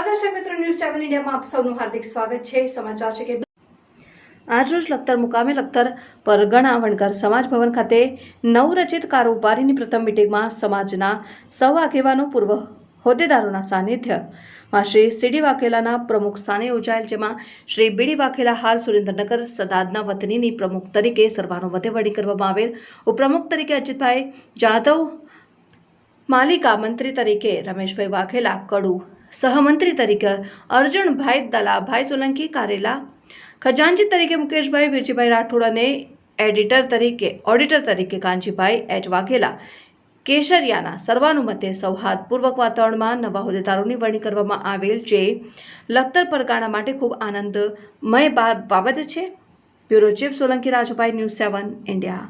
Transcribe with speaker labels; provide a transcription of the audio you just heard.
Speaker 1: ઇન્ડિયામાં આપ સૌનું હાર્દિક સ્વાગત છે. સમાચાર છે કે આજરોજ લખતર મુકામે લખતર પરગણા વણકર સમાજ ભવન ખાતે નવરચિત કારોબારીની પ્રથમ મિટિંગમાં સમાજના સૌ આગેવાનો, પૂર્વ હોદ્દેદારોના સાનિધ્યમાં શ્રી સીડી વાઘેલાના પ્રમુખ સ્થાને યોજાયેલ, જેમાં શ્રી બીડી વાઘેલા હાલ સુરેન્દ્રનગર સદાદના વતનીની પ્રમુખ તરીકે સર્વાનો વધેવડી કરવામાં આવેલ. ઉપપ્રમુખ તરીકે અજીતભાઈ જાદવ માલિકા મંત્રી તરીકે રમેશભાઈ વાઘેલા, કડુ સહમંત્રી તરીકે અર્જુનભાઈ દલાભાઈ સોલંકી કારેલા, ખજાનચી તરીકે મુકેશભાઈ, વીરજીભાઈ રાઠોડ અને એડિટર તરીકે, ઓડિટર તરીકે કાંજીભાઈ એચ વાઘેલા. કેશરિયાના સર્વાનુમતે સૌહાર્દપૂર્વક વાતાવરણમાં નવા હોદ્દેદારોની વરણી કરવામાં આવેલ જે લખતર પરગાણા માટે ખૂબ આનંદમય બાબત છે. Bureau chief Solanki Rajubhai news seven, India.